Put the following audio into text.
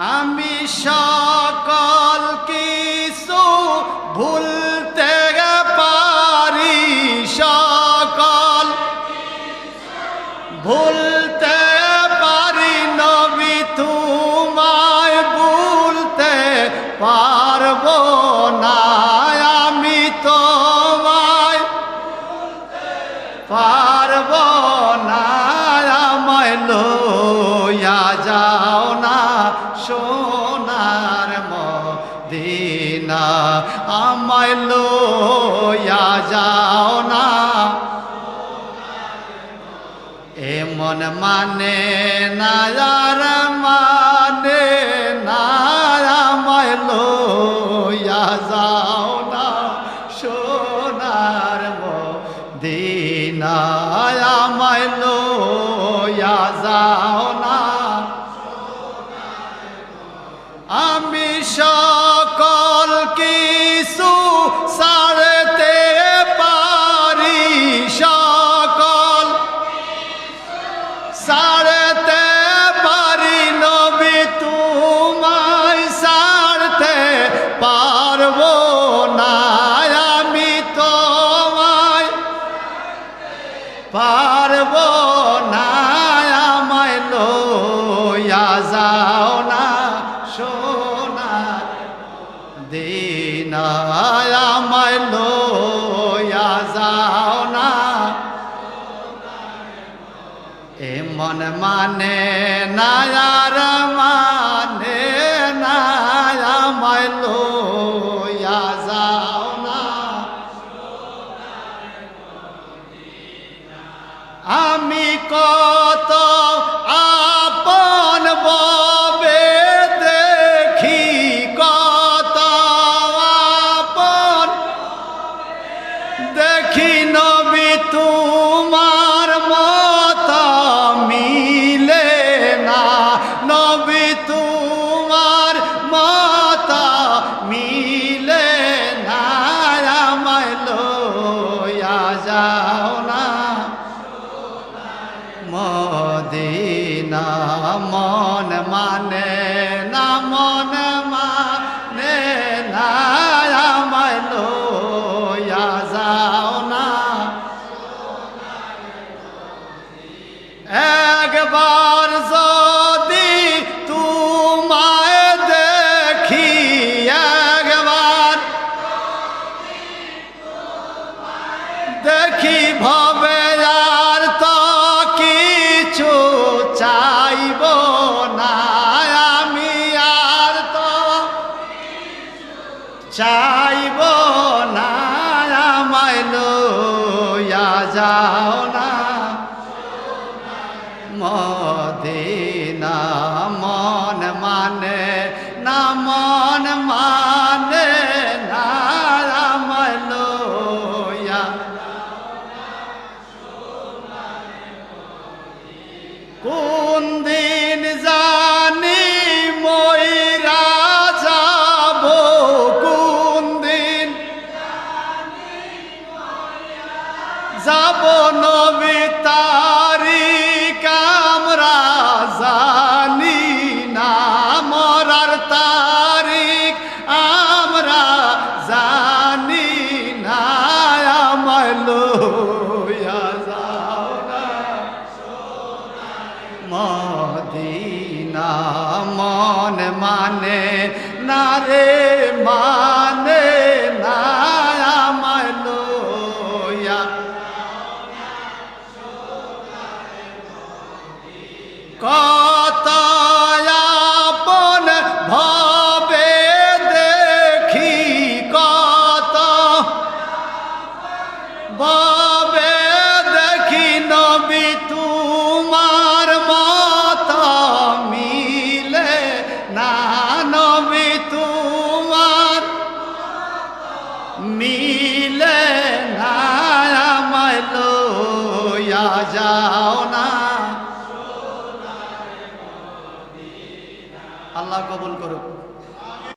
আমি সকল কিছু ভুলতে পারি, সকল ভুলতে পারি তোমায় ভুলতে পারব না। আমি তোমায় পারব না। আমায় লইয়া যাও। লইয়া যাও না? এমন মানে না মানে না লইয়া যাও না। সোনার মদিনা আমায় লইয়া যাও দিনায় আমায় লইয়া যাও না। এমন মানে নায়ার মানে না আমায় তোমার মত মিলে না। নবী, তোমার মত মিলে না। আমায় যাও না। মদিনা মন মানে একবার যদি তোমায় দেখি একবার, দেখি ভবে আর তো কিছু চাইব না। আমি আর তো চাইব না। আমায় লইয়া যাও না। মদিনা মন মানে না মন মানে না জানি ময়রা যাব? কোন যাব? নবী রে মানে না আমায় লইয়া। কত